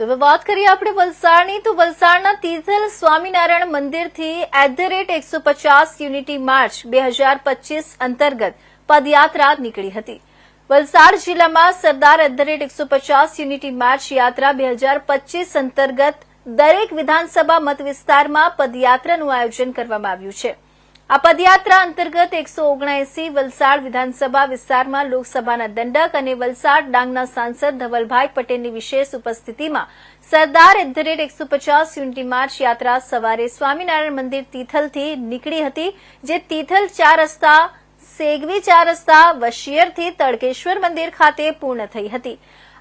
તો હવે વાત કરીએ આપણે વલસાડની. તો વલસાડના તીથલ સ્વામિનારાયણ મંદિરથી એટ ધ રેટ એકસો પચાસ યુનિટી માર્ચ બે હજાર પચીસ અંતર્ગત પદયાત્રા નીકળી હતી. વલસાડ જિલ્લામાં સરદાર એટ ધ રેટ એકસો પચાસ યુનિટી માર્ચ યાત્રા બે હજાર પચીસ અંતર્ગત દરેક વિધાનસભા મત વિસ્તારમાં પદયાત્રાનું આયોજન કરવામાં આવ્યું છે. આ પદયાત્રા અંતર્ગત એકસો ઓગણએસી વલસાડ વિધાનસભા વિસ્તારમાં લોકસભાના દંડક અને વલસાડ ડાંગના સાંસદ ધવલભાઈ પટેલની વિશેષ ઉપસ્થિતિમાં સરદાર એટ ધ રેટ એકસો પચાસ યુનિટી માર્ચ યાત્રા સવારે સ્વામિનારાયણ મંદિર તિથલથી નીકળી હતી, જે તિથલ ચાર રસ્તા, સેગવી ચાર રસ્તા, વશિયરથી તડકેશ્વર મંદિર ખાતે પૂર્ણ થઈ હતી.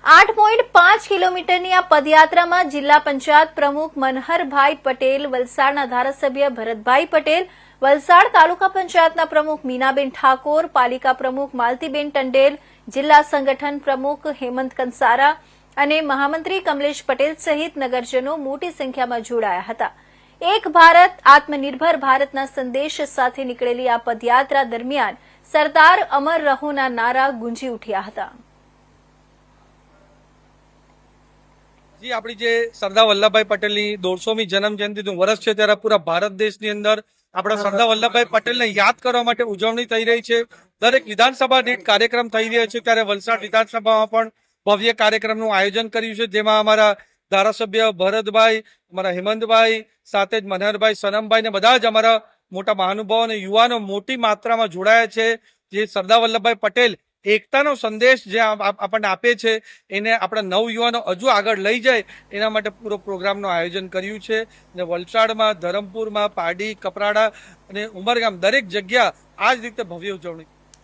આઠ પોઈન્ટ પાંચ કિલોમીટરની આ પદયાત્રામાં જિલ્લા પંચાયત પ્રમુખ મનહરભાઈ પટેલ, વલસાડના ધારાસભ્ય ભરતભાઈ પટેલ વલસાડ તાલુકા પંચાયતના પ્રમુખ મીનાબેન ઠાકોર, પાલિકા પ્રમુખ માલતીબેન ટંડેલ, જિલ્લા સંગઠન પ્રમુખ હેમંત કંસારા અને મહામંત્રી કમલેશ પટેલ સહિત નગરજનો મોટી સંખ્યામાં જોડાયા હતા. એક ભારત, આત્મનિર્ભર ભારતના સંદેશ સાથે નીકળેલી આ પદયાત્રા દરમિયાન સરદાર અમર રહોના નારા ગુંજી ઉઠ્યા હતા. જી, આપણી જે સરદાર વલ્લભભાઈ પટેલની દોઢસોમી જન્મ જયંતિનું વર્ષ છે ત્યારે પૂરા ભારત દેશની અંદર આપણા સરદાર વલ્લભભાઈ પટેલને યાદ કરવા માટે ઉજવણી થઈ રહી છે. દરેક વિધાનસભા દીઠ કાર્યક્રમ થઈ રહ્યા છે ત્યારે વલસાડ વિધાનસભામાં પણ ભવ્ય કાર્યક્રમનું આયોજન કર્યું છે, જેમાં અમારા ધારાસભ્ય ભરતભાઈ, અમારા હેમંતભાઈ, સાથે જ મનહરભાઈ, સનમભાઈ ને બધા જ અમારા મોટા મહાનુભાવો અને યુવાનો મોટી માત્રામાં જોડાયા છે. જે સરદાર વલ્લભભાઈ પટેલ એકતાનો સંદેશ જે આપ- આપ- આપણને આપે છે, એને આપણા નવ યુવાનો હજુ આગળ લઈ જાય, એના માટે પૂરો પ્રોગ્રામનું આયોજન કર્યું છે. ને વલસાડમાં, ધરમપુરમાં, પાડી, કપરાડા અને ઉમરગામ દરેક જગ્યા આ જ રીતે ભવ્ય ઉજવણી